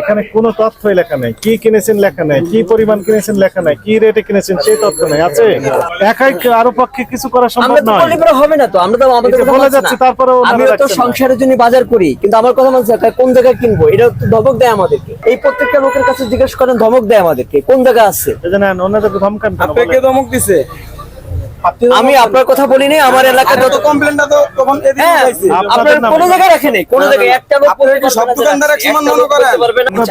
এখানে কোনো তথ্যই লেখা নেই। কি কিনেছেন লেখা নেই কি পরিমাণ কিনেছেন লেখা নেই কি রেটে কিনেছেন সেই তথ্য নেই আছে? একাই আরও পক্ষে কিছু করা সম্ভব নয়। হবে না তো আমরা তো আমাদের বলে যাচ্ছে, ওনারা আমিও তো সংসারের জন্য বাজার করি কিন্তু আমার কথা মানছে কোন জায়গায় কিনবো? এটা তো ধমক দেয় আমাদেরকে। এই প্রত্যেকটা লোকের কাছে জিজ্ঞেস করেন ধমক দেয় আমাদেরকে কোন জায়গা আছে? ওনাদেরকে ধমকান আপনাকে ধমক দিছে। আমি আপনার কথা বলিনি আমার এলাকায় যত কমপ্লেনটা তো তখন এদিকে হ্যাঁ আপনার কোন কোনো জায়গায় রাখেনি কোনো জায়গায়। একটা সব দোকানদার সমান মনে করেন?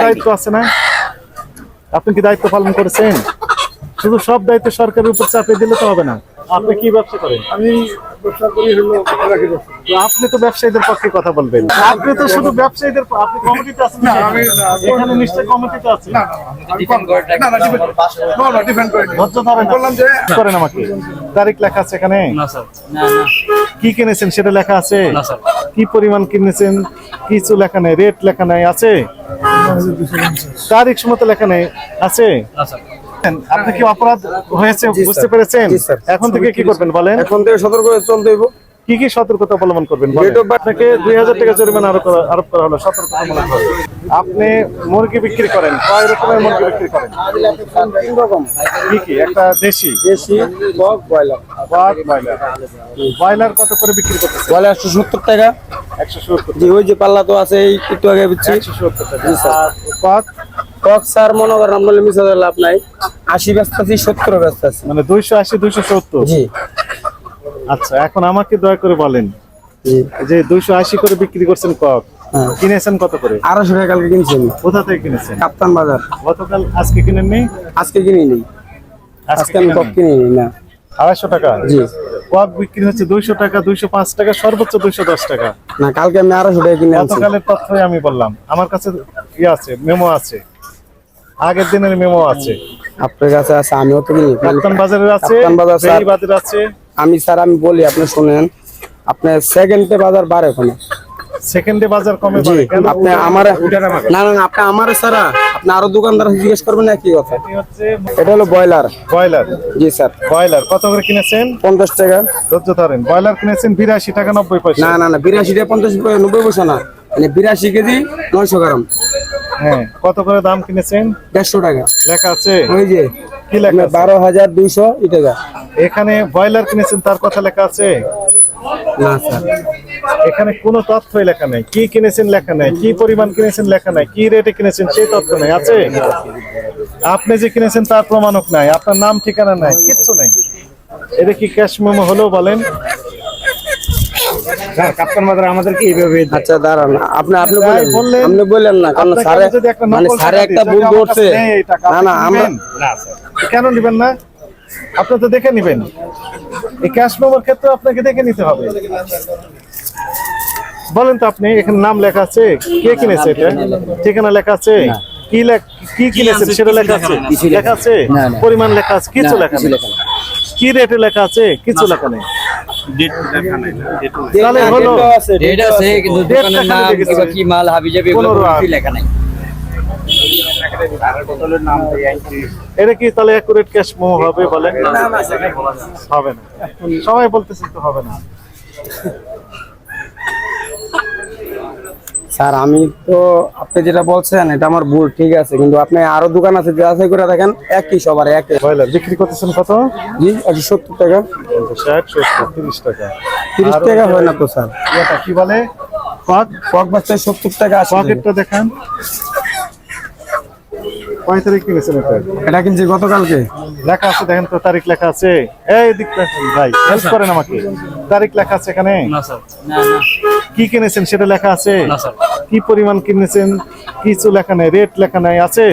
দায়িত্ব আছে না? আপনি কি দায়িত্ব পালন করেছেন? শুধু সব দায়িত্ব সরকারের উপর চাপিয়ে দিলে তো হবে না। আপনি কি ব্যবসা করেন? আমি ব্যবসা করি হলো রাখি ব্যবসা। আপনি তো ব্যবসায়ীদের পক্ষে কথা বলবেন। আপনি তো শুধু ব্যবসায়ীদের আপনি কমিটিতে আছেন না আমি- এখানে নিশ্চয়ই কমিটিতে আছেন। না, না, না, না, না, না, defend ধৈর্য ধরেন। বললাম যে করেন আমাকে? তারিখ লেখা আছে এখানে? কি কিনেছেন সেটা লেখা আছে? কি পরিমাণ কিনেছেন? কিছু লেখা নেই রেট লেখা নেই আছে? তারিখ সময় লেখা নেই আছে? আপনি কি অপরাধ হয়েছে বুঝতে পেরেছেন? এখন থেকে কি করবেন বলেন? এখন থেকে সতর্ক চলতে হইব। কি কি সতর্কতা অবলম্বন করবেন আপনাকে দুই হাজার টাকা জরিমানা আরোপ করা আরোপ করা হলো সতর্কতামূলক ভাবে। আপনি মুরগি বিক্রি করেন কয় রকমের মুরগি বিক্রি করেন? তিন রকম কি কি? একটা দেশি? দেশি বক ব্রয়লার। বাঘ ব্রয়লার। ব্রয়লার কত করে বিক্রি করতেছে বলে একশো সত্তর টাকা। একশো সত্তর জি ওই যে পাল্লা তো আছে এই একটু আগে বুঝছি একশো সত্তর টাকা। আর বাঘ কক স্যার মনে করেন আমরা মিশা লাভ নাই। আশি ব্যস্ত আছি সত্তর ব্যস্ত আছি। মানে দুইশো আশি দুইশো সত্তর? জি। আচ্ছা এখন আমাকে দয়া করে বলেন। যে দুইশো আশি করে বিক্রি করছেন কক হ্যাঁ। কিনেছেন কত করে? আড়াইশো টাকা কালকে কিনছি আমি কোথা থেকে কিনেছেন? কাপ্তান বাজার। গতকাল আজকে কিনেননি? আজকে আমি কক না। আড়াইশো টাকা? জি। কক বিক্রি হচ্ছে দুইশো টাকা দুইশো পাঁচ টাকা সর্বোচ্চ দুইশো দশ টাকা। না কালকে আমি আড়াইশো টাকা কিনে আনছি। গতকালের তথ্যই আমি বললাম। আমার কাছে ইয়ে আছে মেমো আছে। আগের দিনের মেমো আছে। আপনার কাছে আছে আমিও তো কিনি। কাপ্তান বাজারের আছে কাপ্তান বাজার, স্যার। বাজার আছে। আমি স্যার আমি বলি আপনি শুনেন। আপনার সেকেন্ডে বাজার বাড়ে ওখানে সেকেন্ডে বাজার কমে কেন? আপনি আমার না না আপনি আমার সারা আপনি আরও দোকানদার জিজ্ঞেস করবেন না কি কথা? এটা হলো ব্রয়লার। ব্রয়লার। জি স্যার। ব্রয়লার কত করে কিনেছেন? পঞ্চাশ টাকা। ধৈর্য ধরেন ব্রয়লার কিনেছেন বিরাশি টাকা নব্বই পয়সা। না না না বিরাশি টাকা পঞ্চাশ পয়সা, নব্বই পয়সা না। মানে বিরাশি কেজি নয়শো গ্রাম। হ্যাঁ। কত করে দাম কিনেছেন? দেড়শো টাকা। লেখা আছে? ওই যে কি লেখা বারো হাজার দুইশো টাকা এখানে ব্রয়লার কিনেছেন তার কথা লেখা আছে? না স্যার। এখানে কোনো তথ্যই লেখা নেই। কি কিনেছেন লেখা নেই? কি পরিমাণ কিনেছেন লেখা নাই? কি রেটে কিনেছেন সেই তথ্য নেই। আছে? আপনি যে কিনেছেন তার প্রমাণক নাই। আপনার নাম ঠিকানা নাই। কিচ্ছু নাই। এটা কি ক্যাশ মেমো হলেও বলেন। কাপ্তান বাজার আমাদেরকে এইভাবে আচ্ছা দাঁড়ান। আপনি আপনি বলেন। আপনি বললেন না কারণ আপনাকে স্যারে আমি যদি একটা মানে স্যারে একটা ভুল করছে কাছে নেই এই টাকা, না না আমরা কেন নিবেন না? আপনি তো দেখে নিবেন। এই ক্যাশ মেমোর ক্ষেত্রে আপনাকে দেখে নিতে হবে। বলেন তো আপনি এখানে নাম লেখা আছে? কে কিনেছে এটা? ঠিকানা লেখা আছে? কি লেখ- কি কিনেছেন? সেটা লেখা আছে। লেখা আছে। পরিমাণ লেখা আছে? কিছু লেখা নেই। কি রেটে লেখা আছে? কিছু লেখা নেই। তাহলে হলো ডেটও ডেট আছে আছে। কিন্তু দোকানের নাম কি মাল হাবি যাবে এগুলো পনেরো কোনো আট। কিছুই লেখা নাই। এটা কি তাহলে অ্যাকুরেট ক্যাশ মো হবে বলেন? হবে না। সবাই বলতেছে তো হবে না। স্যার আমি তো আপনি যেটা বলছেন এটা আমার ভুল ঠিক আছে কিন্তু আপনি আরও দোকান আছে যাচাই করে দেখেন একই সবার একই। ব্রয়লার বিক্রি করতেছেন কত? জি একশো সত্তর টাকা। ষাট সত্তর তিরিশ টাকা। তিরিশ টাকা হয় না তো স্যার। কি বলে? পক পক সত্তর টাকা আছে টাকা। পকেটটা দেখান। কয় তারিখ কিনেছেন এটা? এটা কিনছি গতকালকে। লেখা আছে দেখেন তো তারিখ লেখা আছে। এই দিক ভাই হেল্প করেন আমাকে। তারিখ লেখা আছে এখানে? কি কিনেছেন সেটা লেখা আছে? না কি পরিমাণ কিনেছেন? কিছু লেখা নেই রেট লেখা নাই আছে?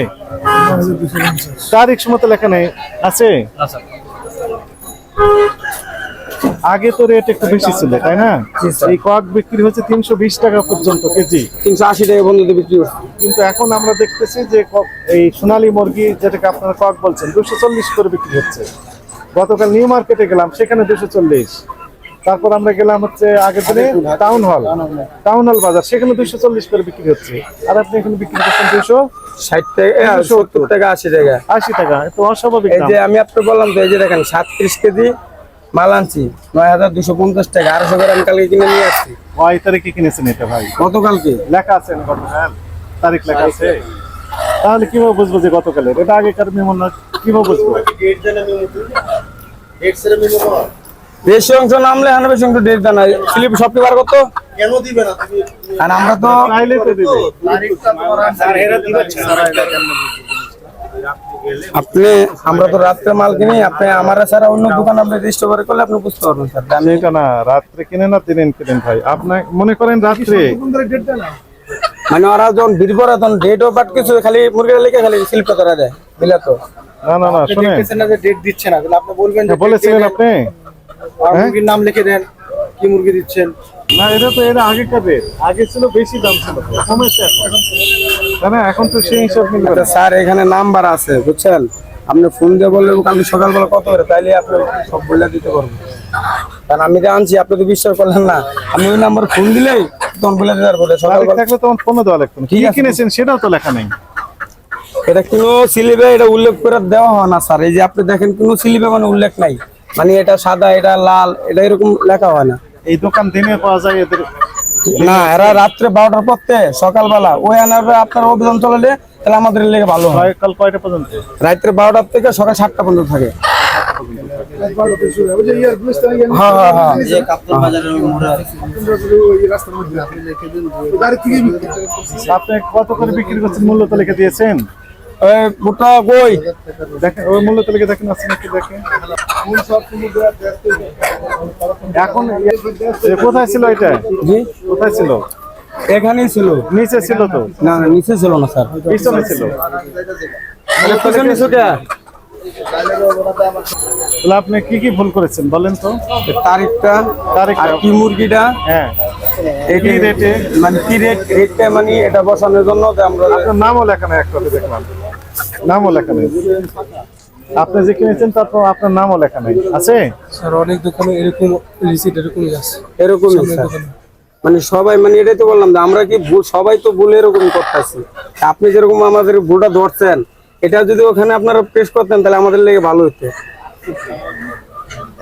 তারিখ সময় লেখা নেই আছে? না স্যার। আগে তো রেট একটু বেশি ছিল তাই না? এই কক বিক্রি হচ্ছে তিনশো বিশ টাকা পর্যন্ত কেজি। তিনশো আশি টাকা বন্ধুদের বিক্রি করছি কিন্তু এখন আমরা দেখতেছি যে এই সোনালী মুরগি যেটাকে আপনারা কক বলছেন দুশো চল্লিশ করে বিক্রি হচ্ছে। গতকাল নিউ মার্কেটে গেলাম সেখানে দুশো চল্লিশ। তারপর আমরা গেলাম হচ্ছে আগের দিনে টাউন হল টাউন হল বাজার সেখানে দুশো চল্লিশ করে বিক্রি হচ্ছে। আর আপনি এখানে বিক্রি করছেন দুশো ষাট টাকা সত্তর। টাকা আশি টাকা। আশি টাকা তো অস্বাভাবিক এই যে আমি আপনাকে বললাম তো এই যে দেখেন সাতত্রিশ কেজি মাল আনছি নয় হাজার দুশো পঞ্চাশ টাকা আড়াইশো করে আমি কালকে কিনে নিয়ে আসছি। কয় তারিখে কিনেছেন এটা ভাই? গতকালকে। লেখা আছে না গতকাল তারিখ লেখা আছে। তাহলে কীভাবে বুঝব যে গতকালের? এটা আগেকার মেমো না কীভাবে বুঝব? বেশি অংশ নামলে হানা বেশি অংশ ডেট দেন স্লিপ সবটি বার করতো? আর আমরা তো চাইলে তো দিবে? আপনি আমরা তো রাত্রে মাল কিনি আপনি আমার ছাড়া অন্য দোকান আপনি রেজিস্টার করে করলে আপনি বুঝতে পারবেন স্যার। আমি এটা না রাত্রে কিনে না দিনেন কিনেন ভাই। আপনি মনে করেন রাত্রে মানে ওরা যখন ভিড় করে তখন ডেটও বাট কিছু খালি মুরগিটা লিখে খালি শিল্প করা দেয় দিলে তো? না না না শুনে না যে ডেট দিচ্ছে না তাহলে আপনি বলবেন যে বলেছিলেন আপনি। আর মুরগির নাম লিখে দেন কি মুরগি দিচ্ছেন? না এটা তো এর আগেকার রেট আগে ছিল বেশি দাম ছিল। তো, কমেছে এখন। না এখন তো সেই হিসাব মিলবে আচ্ছা, স্যার এখানে নাম্বার আছে বুঝছেন? আপনি ফোন দিয়ে বললে কালকে সকালবেলা কত করে? তাইলে আপনি সব বলে দিতে পারব। কারণ আমি যে আনছি আপনি তো বিশ্বাস করলেন না। আমি ওই নাম্বার ফোন দিলেই তখন বলে দিতে পারব সকালবেলা থাকলে তোমার ফোনে দেওয়া লাগতো। কি কিনেছেন সেটাও তো লেখা নেই। এটা কোনো স্লিপে এটা উল্লেখ করে দেওয়া হয় না স্যার। এই যে আপনি দেখেন কোনো স্লিপে মানে উল্লেখ নাই। মানে এটা সাদা এটা লাল এটা এরকম লেখা হয় না। এই দোকান দিনে পাওয়া যায় এদের। না এরা রাত্রে বারোটার পর থেকে সকালবেলা। ওই আনার আপনার অভিযান চলালে তাহলে আমাদের লেগে ভালো হয় কাল কয়টা পর্যন্ত? রাত্রে বারোটার থেকে সকাল সাতটা পর্যন্ত থাকে। হ্যাঁ হ্যাঁ হ্যাঁ। আপনি কত করে বিক্রি করছেন? মূল্য তো লিখে দিয়েছেন। মোটা কই দেখেন ওই মূল্য তালিকা দেখেন আছে নাকি দেখেন। এখন কোথায় ছিল এটা? জি? কোথায় ছিল? এখানেই ছিল। নিচে ছিল তো? না না নিচে ছিল না স্যার। পিছনে ছিল? তাহলে আপনি কি কি ভুল করেছেন বলেন তো? তারিখটা তারিখটা। আর কি মুরগিটা? হ্যাঁ। কি রেটে? মানে কি রেট রেটটা মানে এটা বসানোর জন্য আমরা আপনার নামও লেখা নেই একটা দেখলাম। নামও লেখা নেই। আপনি যে কিনেছেন তার তো আপনার নামও লেখা নেই। আছে? স্যার অনেক দোকানে এরকম রিসিট এরকমই আছে। এরকমই স্যার। মানে সবাই মানে এটাই তো বললাম যে আমরা কি ভুল সবাই তো ভুল এরকম করতেছি। আপনি যেরকম আমাদের ভুলটা ধরছেন এটা যদি ওখানে আপনারা পেশ করতেন তাহলে আমাদের লেগে ভালো হতো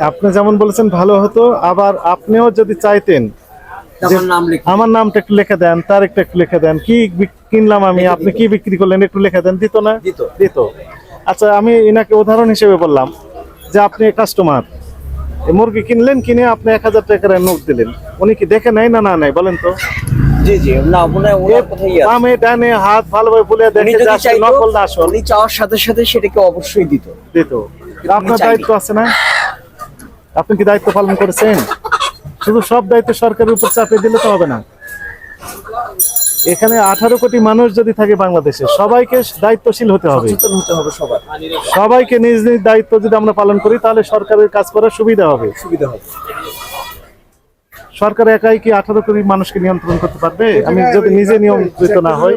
আপনি যেমন বলেছেন ভালো হতো। আবার আপনিও যদি চাইতেন আমার নামটা একটু লিখে দেন তারিখটা একটু লিখে দেন। কি কিনলাম আমি আপনি কি বিক্রি করলেন? একটু লিখে দেন দিত না? দিত। আচ্ছা আমি এনাকে উদাহরণ হিসেবে বললাম যে আপনি কাস্টমার মুরগি কিনলেন কিনে আপনি এক হাজার টাকার নোট দিলেন। উনি কি দেখে নেয় না না নাই বলেন তো? জি জি না ওনার বামে ডানে হাত ভালোভাবে বলে উনি দেখে যে যদি আসলে চাইতো নকল না আসল। উনি চাওয়ার সাথে সাথে সেটাকে অবশ্যই দিত। দিত। আপনার দায়িত্ব আছে না? আপনি কি দায়িত্ব পালন করেছেন? শুধু সব দায়িত্ব সরকারের উপর চাপিয়ে দিলে তো হবে না। এখানে আঠারো কোটি মানুষ যদি থাকে বাংলাদেশে সবাইকে দায়িত্বশীল হতে হবে। সবাইকে নিজ নিজ দায়িত্ব যদি আমরা পালন করি তাহলে সরকারের কাজ করার সুবিধা হবে। সুবিধা হবে। সরকার একাই কি আঠারো কোটি মানুষকে নিয়ন্ত্রণ করতে পারবে? আমি যদি নিজে নিয়ন্ত্রিত না হই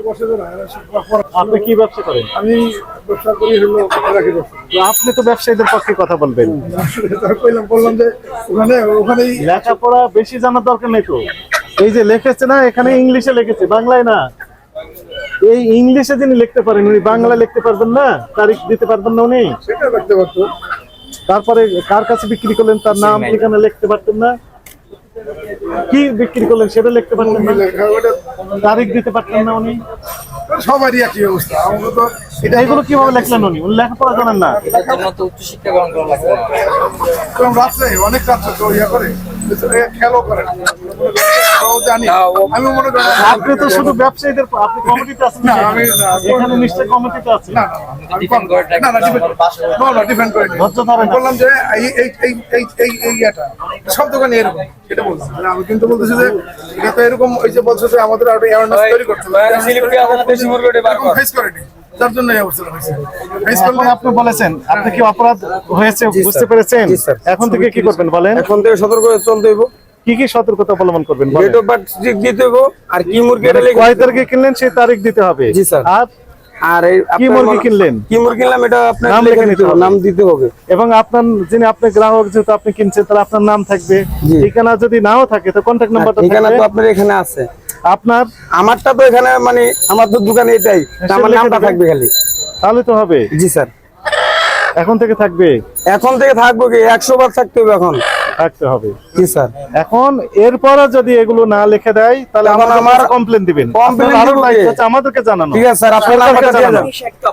আপনি কি ব্যবসা করেন? আমি ব্যবসা করি হলো তো আপনি তো ব্যবসায়ীদের পক্ষে কথা বলবেন। বললাম যে ওখানে লেখাপড়া বেশি জানার দরকার নেই তো। এই যে লিখেছে না এখানে ইংলিশে লিখেছে বাংলায় না। এই ইংলিশে যিনি লিখতে পারেন উনি বাংলা লিখতে পারবেন না তারিখ দিতে পারবেন না উনি। সেটা রাখতে পারতো। তারপরে কার কাছে বিক্রি করলেন তার নাম ঠিকানা লিখতে পারতেন না। কি বিক্রি করলেন সেটা লিখতে পারতেন না। তারিখ দিতে পারতেন না উনি। সবারই একই অবস্থা আমাকে তো এটা এগুলো কীভাবে লিখলেন উনি? উনি লেখাপড়া জানেন না। উচ্চশিক্ষা তো উচ্চ শিক্ষা গ্রহণ করা লাগবে অনেক রাত্রে তো ইয়া করে। খেলো করে না। আমি মনে করি আপনি তো শুধু ব্যবসায়ীদের আপনি কমিটিতে আছেন না? না, আমি- এখানে নিশ্চয়ই কমিটিতে আছেন। না না, আমি ডিফেন্ড করে না না ডিফেন্ড না না ডিফেন্ড করে নি। ধৈর্য ধরেন। আমি বললাম যে এই এই এই এই এই এই সব দোকানে এরকম এটা বলছি। মানে আমি কিন্তু বলতেছি যে এটা তো এরকম ওই যে বলছে যে আমাদের আরও অ্যাওয়ারনেস তৈরি করতে হবে। দেশি মুরগিটা বার কর। ফেস করেনি তার জন্য এই অবস্থা হয়েছে আপনি বলেছেন আপনি কি অপরাধ হয়েছে বুঝতে পেরেছেন? এখন থেকে কি করবেন বলেন? এখন থেকে সতর্ক চলতে হইব। কি কি সতর্কতা অবলম্বন করবেন ডেট অফ বার্থ দিতে হইব আর কি মুরগি মানে কয় তারিখে কিনলেন সেই তারিখ দিতে হবে। জি, স্যার। আর আর কি আপনার মুরগি কিনলেন? কি মুরগি কিনলাম এটা আপনার নাম লিখে দিতে নিতে হবে। হবে। নাম দিতে হবে। এবং আপনার যিনি আপনি গ্রাহক যেহেতু আপনি কিনছেন তাহলে আপনার নাম থাকবে। ঠিকানা যদি নাও থাকে তো কন্ট্যাক্ট নাম্বারটা ঠিকানা তো আপনার এখানে আছে। আপনার? আমারটা তো এখানে মানে আমার তো দোকানে এটাই আমার নামটা থাকবে খালি। তাহলে তো হবে। জি স্যার। এখন থেকে থাকবে? এখন থেকে থাকব কি? একশো বার থাকতে হবে এখন। থাকতে হবে। জি স্যার। এখন এরপরও যদি এগুলো না লিখে দেয় তাহলে আমার আমার- কমপ্লেন দিবেন। Complaint আপনার আরও দিব দায়িত্ব কে? হচ্ছে আমাদেরকে জানানো। ঠিক আছে স্যার আপনার সরকারকে নাম্বারটা দিয়ে জানানো।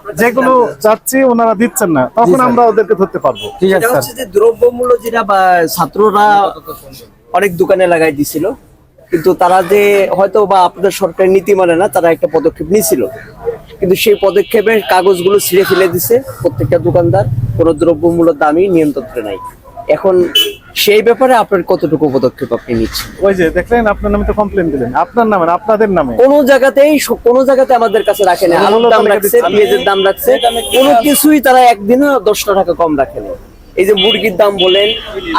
দেন যেগুলো চাচ্ছি ওনারা দিচ্ছেন না। তখন আমরা ওদেরকে ধরতে পারব। ঠিক আছে স্যার। হচ্ছে যে দ্রব্যমূল্য যেটা ছাত্ররা অনেক দোকানে লাগাই দিছিল কিন্তু তারা যে হয়তো বা আপনাদের সরকারি নীতি মানে না তারা একটা পদক্ষেপ নিয়েছিল। কিন্তু সেই পদক্ষেপের কাগজগুলো ছিঁড়ে ফেলে দিছে প্রত্যেকটা দোকানদার। কোনো দ্রব্যমূল্যের দামই নিয়ন্ত্রণে নাই। এখন সেই ব্যাপারে আপনার কতটুকু পদক্ষেপ আপনি নিচ্ছেন? ওই যে দেখলেন আপনার নামে তো কমপ্লেন দিলেন। আপনার নামে আপনাদের নামে। কোন জায়গাতেই কোন জায়গাতে আমাদের কাছে রাখে না আলুর দাম রাখছে পেঁয়াজের দাম রাখছে। কোনো কিছুই তারা একদিনও দশটা টাকা কম রাখে না এই যে মুরগির দাম বলেন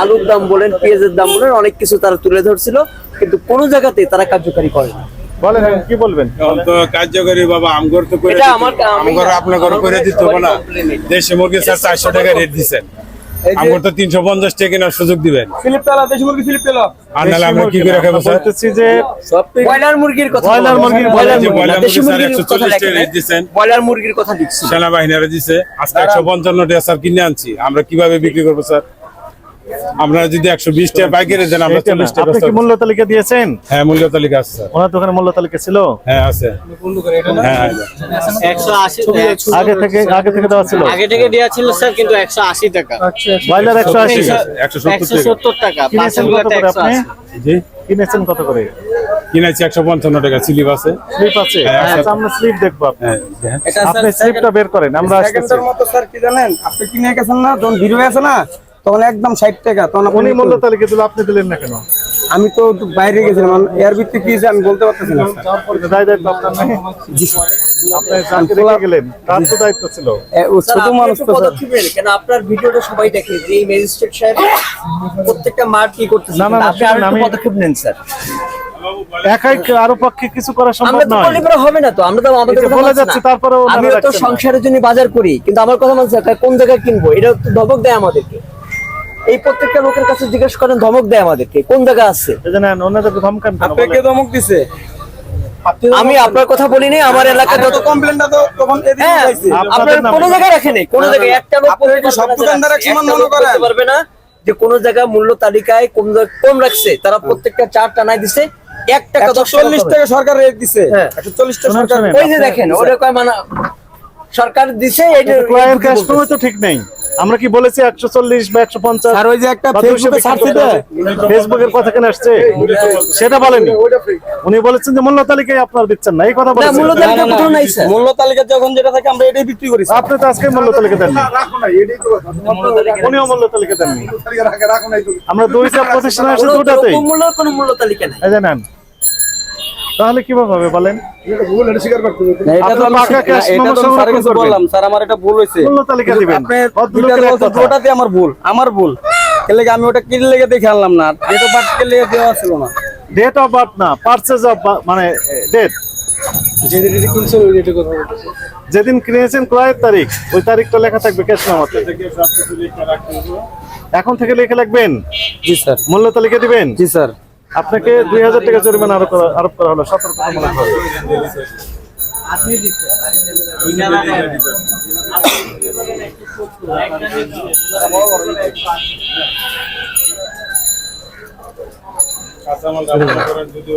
আলুর দাম বলেন পেঁয়াজের দাম বলেন অনেক কিছু তারা তুলে ধরছিল। কিন্তু কোন জায়গাতেই তারা কার্যকারী করে না। বলেন কি বলবেন? তো কার্যকরী বাবা আমগর তো করে এটা দিত- আমার- আমি- আমগর আপনার ঘর করে দিত না। complaint মুরগি স্যার চারশো টাকা রেট দিচ্ছেন। আমগর তো তিনশো পঞ্চাশ টাকা কেনার সুযোগ দিবেন। ফিলিপ পেলা দেশি মুরগি ফিলিপ পেলা আর নাহলে আমরা কি করে খাব স্যার? যে ব্রয়লার মুরগির কথা ব্রয়লার মুরগির ব্রয়লার মুরগি, দেশি মুরগির কথা চল্লিশ রেট দিচ্ছেন। ব্রয়লার মুরগির কথা লিখছি সেনাবাহিনীরা দিছে। আজকে একশো পঞ্চান্ন টাকা স্যার কিনে আনছি। আমরা কীভাবে বিক্রি করব স্যার? আমরা যদি একশো বিশ টাকা পাইকারি দেন আমরা চল্লিশ টাকা আপনি কি মূল্য তালিকা দিয়েছেন? হ্যাঁ মূল্য তালিকা আছে। ওনার দোকানে মূল্য তালিকা ছিল? হ্যাঁ আছে। হ্যাঁ হ্যাঁ আগে থেকে আগে থেকে দেওয়া ছিল? আগে থেকে দেওয়া ছিল স্যার কিন্তু একশো আশি টাকা। ব্রয়লার একশো আশি। একশো সত্তর টাকা। কিনেছেন কত করে আপনি? জি। কিনেছেন কত করে? কিনেছি একশো পঞ্চান্ন টাকা স্লিপ আছে। স্লিপ আছে? হ্যাঁ, আচ্ছা আমরা স্লিপ দেখব আপনি। হ্যাঁ আপনি স্লিপটা বের করেন আমরা মতো স্যার কি জানেন? আপনি কিনে গেছেন না? যখন ভিড় হয়ে আছে না? তখন একদম ষাট টাকা তখন উনি মূল্য তালিকা দিল আপনি দিলেন না কেন? আমি তো বাইরে গেছিলাম এর ভিত্তি কি আমি বলতে পারতেছি না স্যার। দায় দায়িত্ব আপনার নেই। আপনি যাকে গেলেন তার তো দায়িত্ব ছিল। এ, ও স্যার, ছোট মানুষ তো কেন আপনার ভিডিওটা সবাই দেখে যে এই ম্যাজিস্ট্রেট সাহেব প্রত্যেকটা মার কি করতেছে? না, না, আপনি আরও আমি- পদক্ষেপ নেন স্যার। একাই আরও পক্ষে কিছু করা সম্ভব আমরা তো নয়। বলি হবে না তো আমরা তো আমাদের বলে যাচ্ছে, না। তারপরেও তো সংসারের জন্য বাজার করি কিন্তু আমার কথা মানছে কোন জায়গায় কিনবো? এটা তো ধমক দেয় আমাদেরকে। এই প্রত্যেকটা লোকের কাছে জিজ্ঞেস করেন ধমক দেয় আমাদেরকে। কোন জায়গা আছে? আপনাকে ধমক দিছে। আমি আপনার কথা বলি বলিনি আমার এলাকায় যত কমপ্লেনটা তো তখন এদিকে হ্যাঁ যাইছে আপনাদের আপনার নামে। জায়গায় রাখেনি কোন জায়গায়। একটা লোক আপনারা বলতে কি সব পারবে না যে দোকানদার সমান মনে করেন? পারবে না যে কোন জায়গায় মূল্য তালিকায় কম কম রাখছে তারা প্রত্যেকটা চার টানায় দিছে এক টাকা দশ চল্লিশ টাকা সরকার রেট দিছে। হ্যাঁ। একশো চল্লিশ টাকা সরকার শোনেন। ওই যে দেখেন ওটা কয় মানা সরকার দিছে এটা কাস্টমার তো ঠিক নেই। আমরা কি বলেছি একশো চল্লিশ বা একশো পঞ্চাশ? আর ওই যে একটা ফেসবুকে ছাড়ছে যে ফেসবুকের কথা কেন আসছে? সেটা বলেনি। উনি বলেছেন যে মূল্য তালিকায় আপনার দিচ্ছেন না এই কথা না বলেছেন। মূল্য তালিকা কোথাও নাই স্যার। মূল্য তালিকা যখন যেটা থাকে আমরা এটাই বিক্রি করি আপনি তো আজকে মূল্য তালিকা দেননি। রাখো না এটাই তো কথা। উনিও মূল্য তালিকা দেননি। তালিকা রাখে রাখো আমরা দুইটা প্রতিষ্ঠান আসছে কোনো দুটাতেই দ্রব্যমূল্যের কোনো মূল্য তালিকা নাই। এই যে নেন। তাহলে কীভাবে হবে বলেন? ভুল এটা স্বীকার করতে হবে এটা তো আমি পাকা না, cash এটা মেমো তো আমি সংরক্ষণ করবেন। বললাম স্যার আমার এটা ভুল মূল্য তালিকা দিবেন। আপনি আমার ভুল আমার ভুল। এর লেগে আমি ওটা কিনে লেগে দেখে আনলাম না ডেট অফ বার্থ কে লেগে দেওয়া ছিল না। ডেট অফ বার্থ না পারচেজ অফ মানে ডেট যেদিন কিনছেন যেদিন ক্রয়ের তারিখ? ওই তারিখটা লেখা থাকবে ক্যাশ নামাতে এখন থেকে লিখে রাখবেন? জি স্যার মূল্য তালিকা দিবেন? জি স্যার আপনাকে দুই হাজার টাকা জরিমানা আরোপ করা করা হলো সতর্কতামূলক। কাঁচামাল করেন যদি